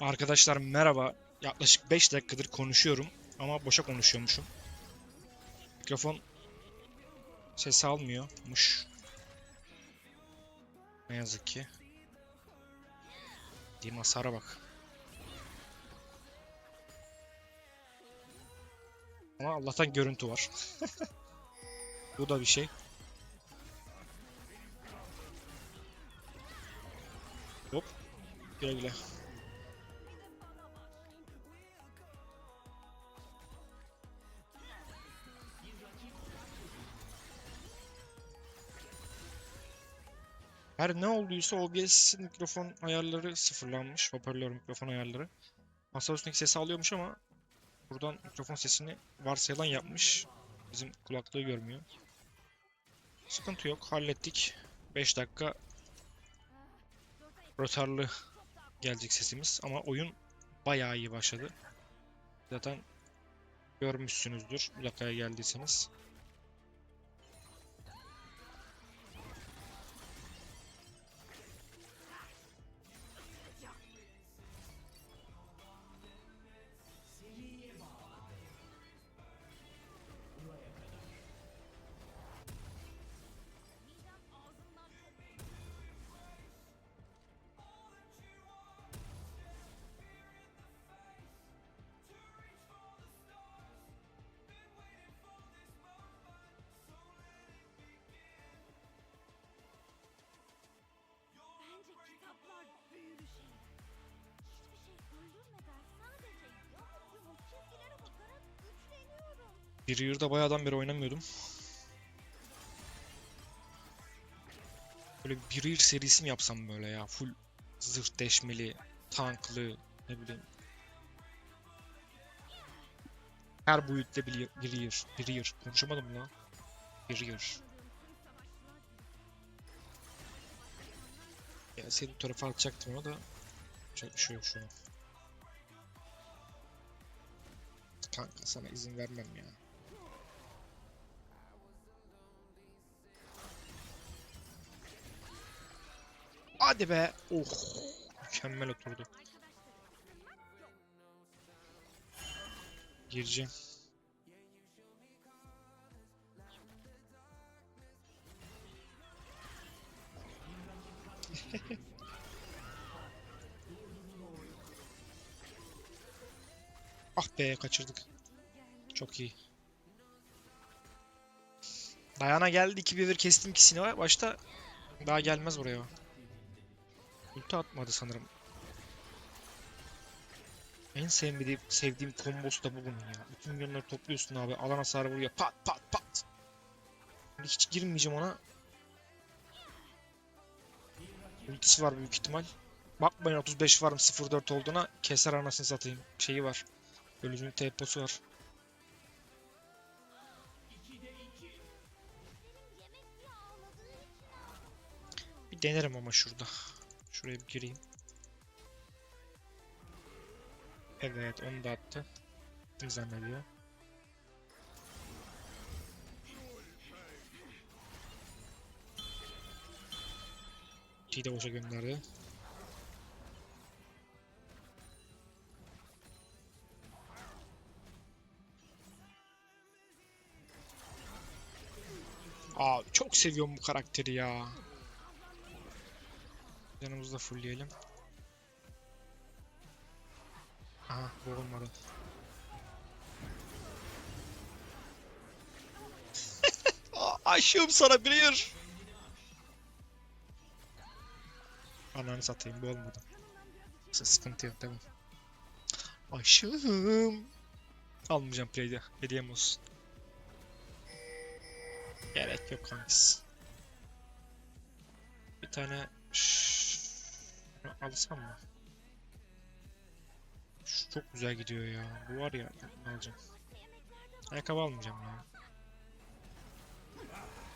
Arkadaşlar merhaba. Yaklaşık 5 dakikadır konuşuyorum ama boşa konuşuyormuşum. Mikrofon ses almıyormuş. Ne yazık ki. Diyeyim hasara bak. Ama Allah'tan görüntü var. Bu da bir şey. Hop. Güle güle. Her ne olduysa OBS mikrofon ayarları sıfırlanmış. Hoparlör mikrofon ayarları. Masa üstündeki sesi alıyormuş ama buradan mikrofon sesini varsayılan yapmış. Bizim kulaklığı görmüyor. Sıkıntı yok. Hallettik. 5 dakika rötarlı gelecek sesimiz ama oyun bayağı iyi başladı. Zaten görmüşsünüzdür bu dakikaya geldiyseniz. Bir yılda bayağıdan beri oynamıyordum. Böyle bir yıl serisi mi yapsam böyle ya? Full zırh deşmeli, tanklı, ne bileyim. Her boyutta bir, bir bir yıl. Konuşamadım lan. Bir yıl. Ya seni tarafa atacaktım ona da yapacak bir şey yok şu an. Kanka sana izin vermem ya. Hadi be. Oh. Mükemmel oturdu. Gireceğim. ah be kaçırdık. Çok iyi. Dayana geldi 2 1 kestim ikisini var. Başta daha gelmez buraya. Ulti atmadı sanırım. En sevmediğim, sevdiğim kombosu da bu bunun ya. Bütün milyonları topluyorsun abi. Alan hasarı vuruyor. Pat pat pat. Hiç girmeyeceğim ona. Ultisi var büyük ihtimal. Bakmayın 35 varım 04 olduğuna. Keser anasını satayım. Şeyi var. Ölücünün temposu var. Bir denerim ama şurada. Şuraya bir gireyim. Evet onu da attı. Ne zannediyor? İkiyi de boşa gönderdi. Çok seviyorum bu karakteri ya. Yanımızda da fullleyelim. Aha bu olmadı. Aa, Aşığım sana bir. Ananı satayım bu olmadı. Neyse, Sıkıntı yok devam. Aşığım. Almayacağım play'de. Hediyem olsun. Gerek yok kankası. Bir tane şunu alsam mı? Şu çok güzel gidiyor ya. Bu var ya alacağım. Ayakkabı almayacağım ya.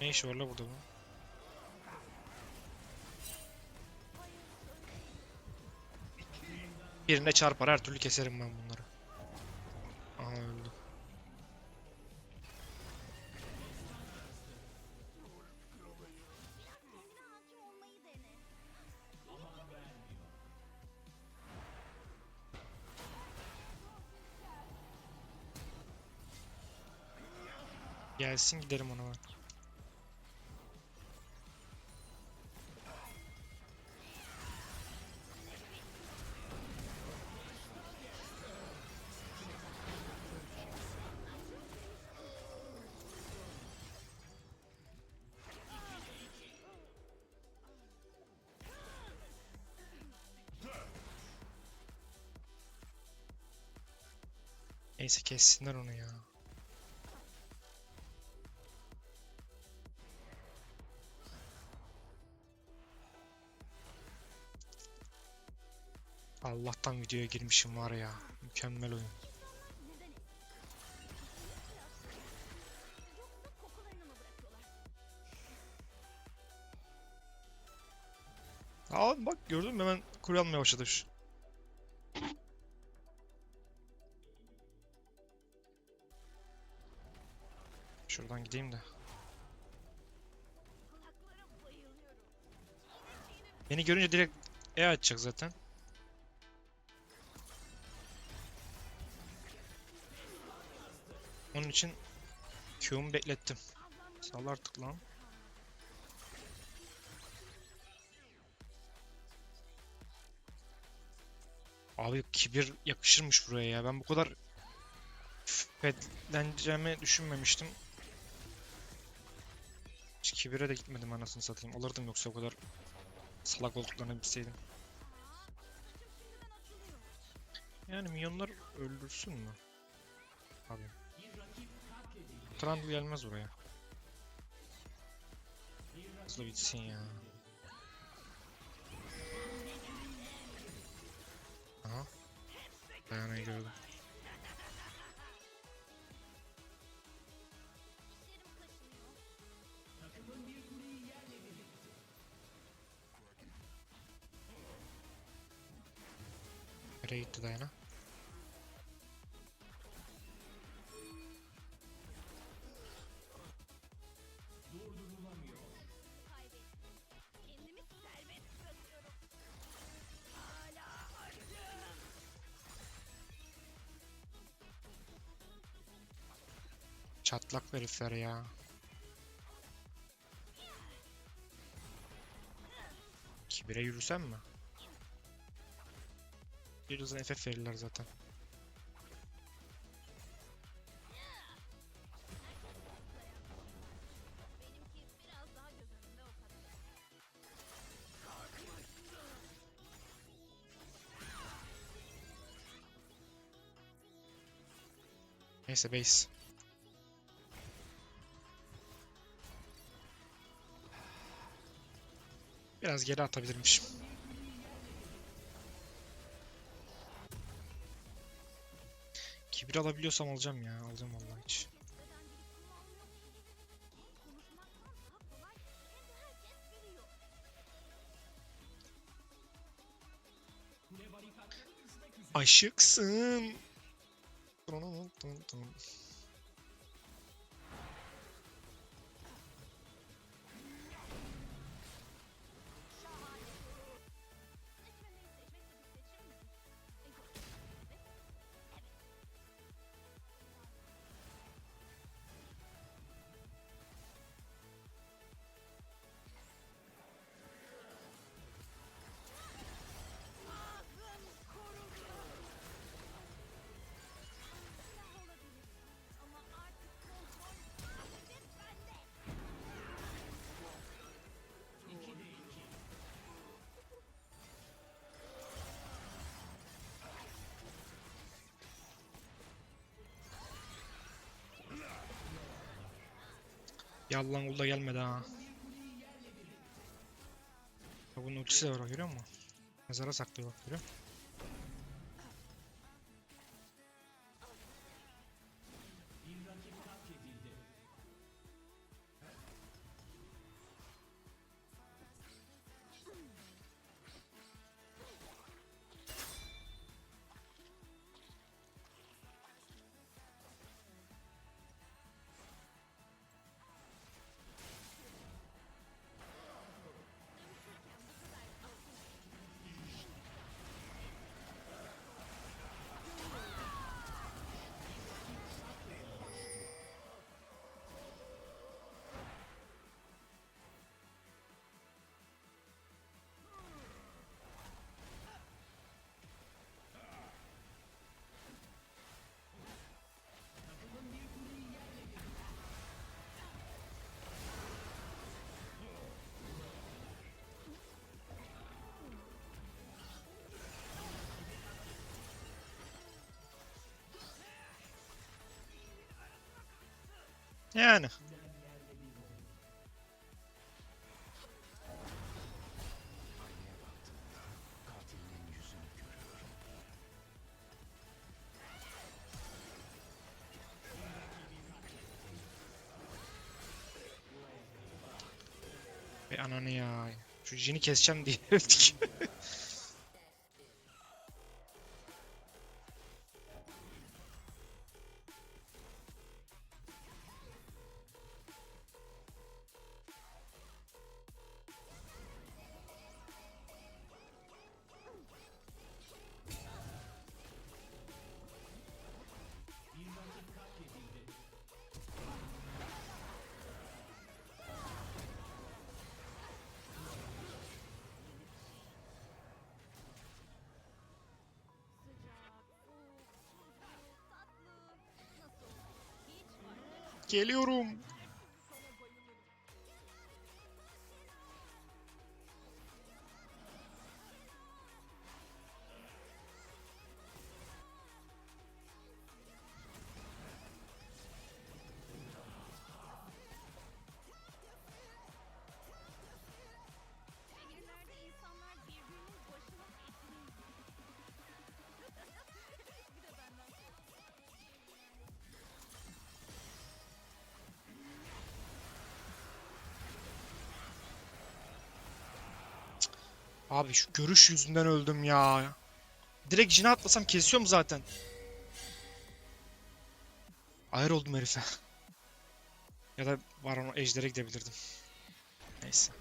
Ne işi var la burada bu? Birine çarpar her türlü keserim ben bunları. Aha öldü. Gelsin giderim ona ben. Neyse kessinler onu ya. Allah'tan videoya girmişim var ya. Mükemmel oyun. Aa bak gördün mü hemen kule almaya başladı. şu. Şuradan gideyim de. Beni görünce direkt E açacak zaten. Onun için Q'mu beklettim. Sal artık lan. Abi kibir yakışırmış buraya ya. Ben bu kadar fetleneceğimi düşünmemiştim. Hiç kibire de gitmedim anasını satayım. Alırdım yoksa o kadar salak olduklarını bilseydim. Yani minyonlar öldürsün mü? Abi. Trundle gelmez oraya. Hızlı bitsin ya. Aha. Dayanayı gördüm. dişlerim kaşınıyor. Nereye gitti Dayana? Çatlak herifler ya. Kibire yürüsem mi? Birazdan FF verirler zaten. Neyse base. Biraz geri atabilirmişim. Kibir alabiliyorsam alacağım ya. Alacağım vallahi hiç. Bir kulağım yok ki? Yallan ulda gelmedi ha. Ya bunun ultisi de var görüyor musun? Mezara saklıyor bak görüyor musun? Yani. Be ananı ya. Şu jini keseceğim diye öldük. Geliyorum. Abi şu görüş yüzünden öldüm ya. Direkt jine atlasam kesiyorum zaten. Ayar oldum herife. Ya da Baron Ejder'e gidebilirdim. Neyse.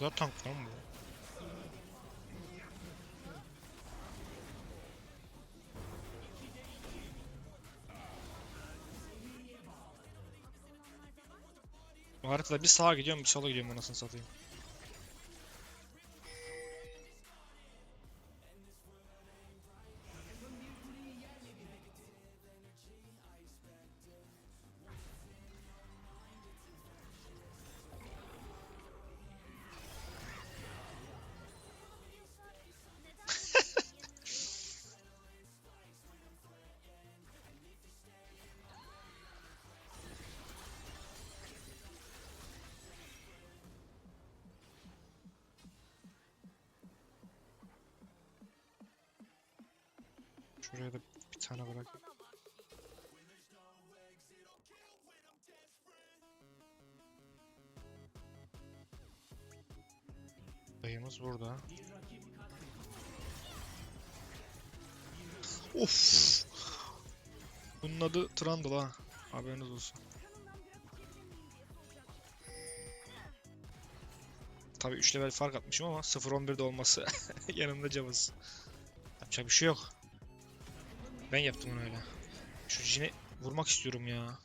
Bu tank lan. Bu haritada bir sağa gidiyorum bir sola gidiyorum anasını satayım. Şuraya da bir tane bırak. Dayımız burada. Of. Bunun adı Trundle ha. Haberiniz olsun. Tabii 3 level fark atmışım ama 0-11'de olması yanımda cabız. Yapacak bir şey yok. Ben yaptım onu öyle. Şu cine vurmak istiyorum ya.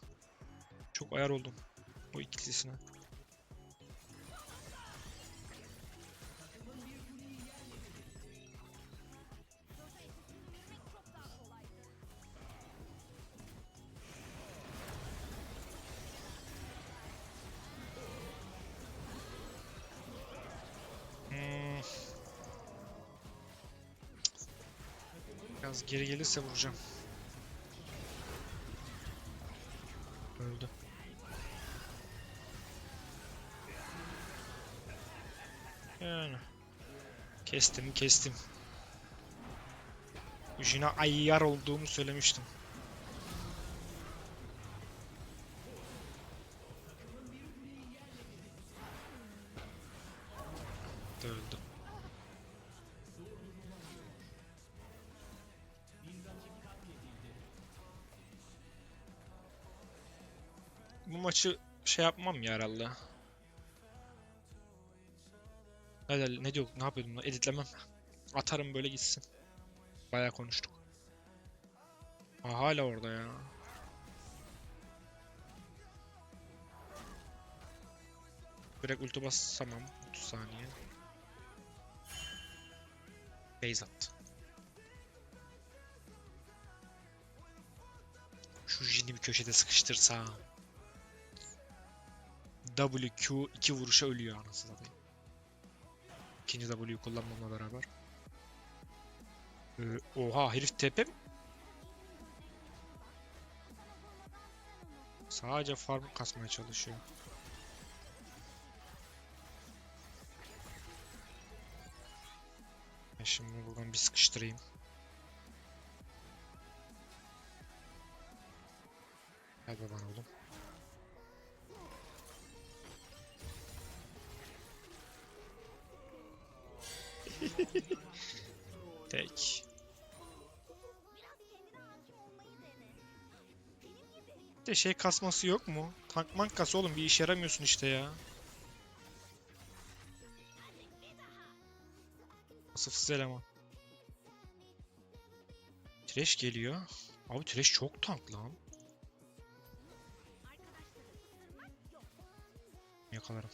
Çok ayar oldum. O ikilisine. Geri gelirse vuracağım. Öldü. Yani. Kestim kestim. Jina ayyar olduğumu söylemiştim. Şey yapmam ya herhalde. Ne, ne diyor, ne yapıyordum? Editlemem. Atarım böyle gitsin. Bayağı konuştuk. Aa, hala orada ya. Direkt ulti bassamam. 30 saniye. Base attı. Şu Jin'i bir köşede sıkıştırsam. WQ iki vuruşa ölüyor anasını satayım. İkinci W'yu kullanmamla beraber. Ee, oha herif mi? Sadece farm kasmaya çalışıyor. Ben şimdi buradan bir sıkıştırayım. Tek. Bir de şey kasması yok mu? Tank mank kas oğlum bir işe yaramıyorsun işte ya. Vasıfsız eleman. Trash geliyor. Abi Trash çok tank lan. Yakalarım.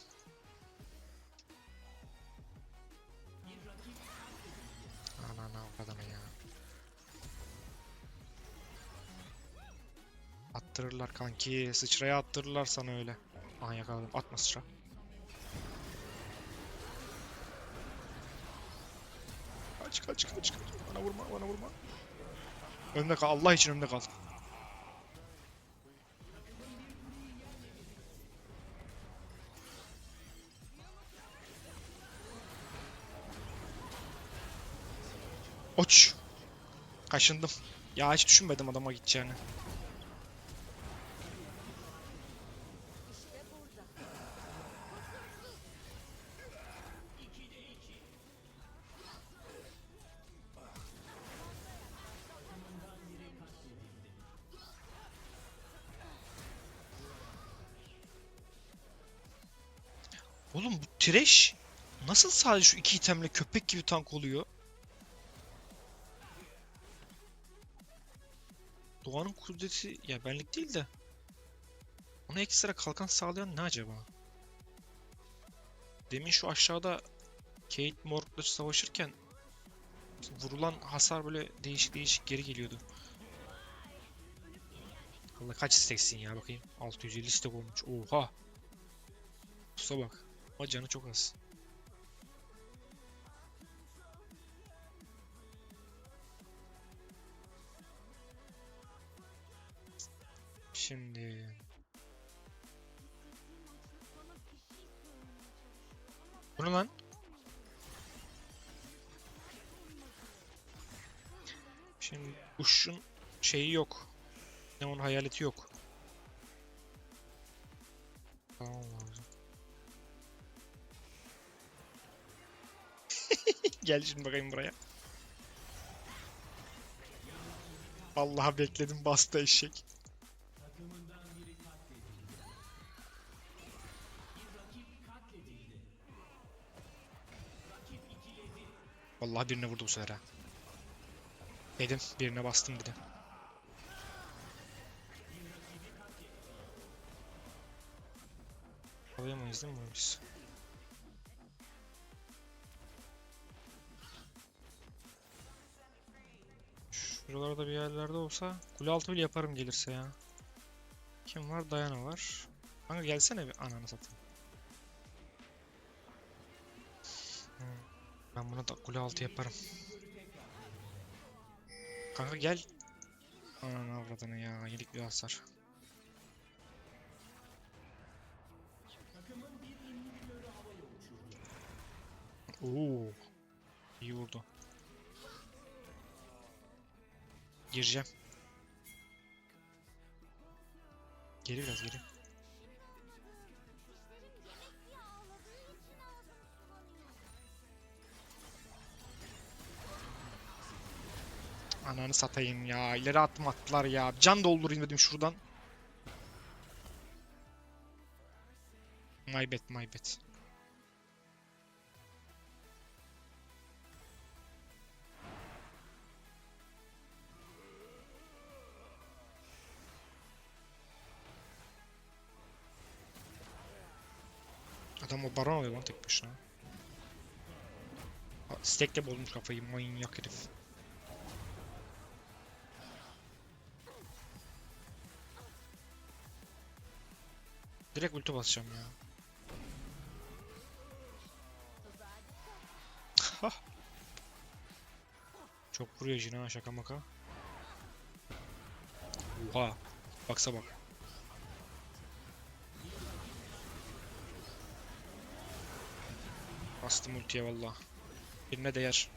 Adamı ya. Attırırlar kanki. Sıçraya attırırlar sana öyle. Aha yakaladım. Atma sıçra. Kaç kaç kaç kaç. Bana vurma bana vurma. Önde kal. Allah için önde kal. Oç. Kaşındım. Ya hiç düşünmedim adama gideceğini. Oğlum bu Thresh nasıl sadece şu iki itemle köpek gibi tank oluyor? Kudreti ya benlik değil de ona ekstra kalkan sağlayan ne acaba? Demin şu aşağıda Kate Morg'la savaşırken vurulan hasar böyle değişik değişik geri geliyordu. Allah kaç steksin ya bakayım. 650 stek olmuş. Oha. Pusa bak. Ama canı çok az. Bu ne lan? Şimdi kuşun şeyi yok. Ne onun hayaleti yok. Tamam lazım. Gel şimdi bakayım buraya. Vallahi bekledim bastı eşek. Vallahi birine vurdu bu sefer ha. Dedim birine bastım dedi. Alayamayız değil mi bunu biz? Şuralarda bir yerlerde olsa kule altı bile yaparım gelirse ya. Kim var? Dayana var. Kanka gelsene bir ananı satayım. Ben buna da kule altı yaparım. Kanka gel. Ananı avradını ya. Yedik bir hasar. Oo. İyi vurdu. Gireceğim. Geri biraz geri. Ananı satayım ya. İleri attım attılar ya. Can doldurayım dedim şuradan. My bad, my bad. Adam o baron alıyor lan tek başına. Ha, Stack'le bozmuş kafayı manyak herif. Direkt ulti basacağım ya. Çok vuruyor Jin ha şaka maka. Oha. Baksa bak. Bastım ultiye valla. Birine değer.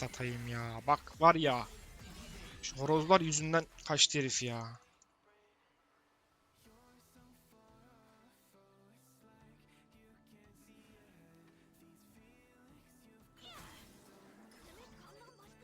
Satayım ya. Bak var ya. Şu horozlar yüzünden kaçtı herif ya. Demek kandan başka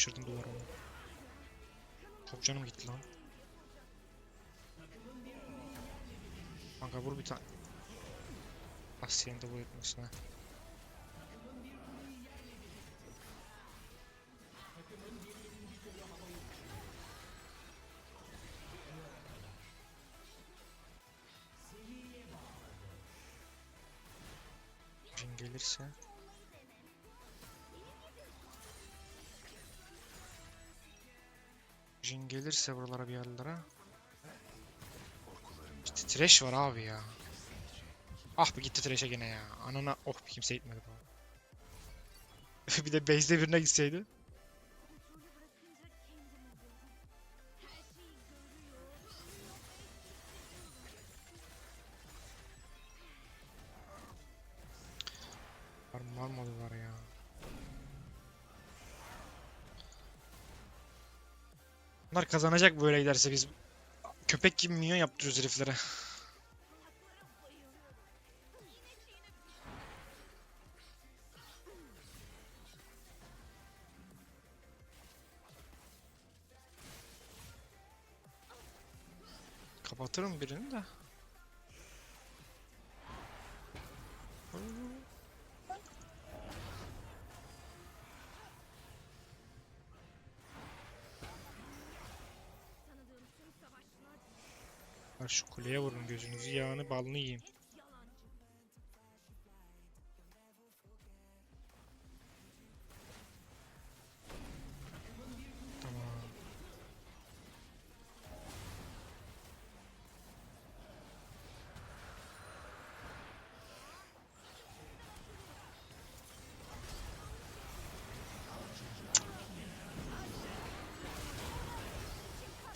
Düşürdüm duvara onu. Çok canım gitti lan. Kanka vur bir tane. Asya'nın da vur etmesine. Jin gelirse. Jin gelirse buralara bir yerlere. İşte trash var abi ya. Ah bir gitti trash'e gene ya. Anana oh bir kimse gitmedi bu. bir de base'de birine gitseydi. Var marmalı var ya. Bunlar kazanacak böyle giderse biz köpek gibi minyon yaptırıyoruz heriflere. Kapatırım birini de. Ver şu kuleye vurun gözünüzü yağını balını. Tamam.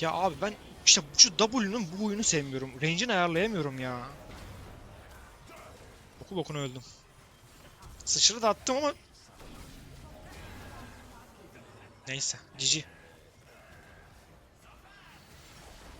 Ya abi ben işte şu W'nun bu oyunu sevmiyorum. Range'ini ayarlayamıyorum ya. Oku bokuna öldüm. Sıçrı da attım ama Neyse. GG.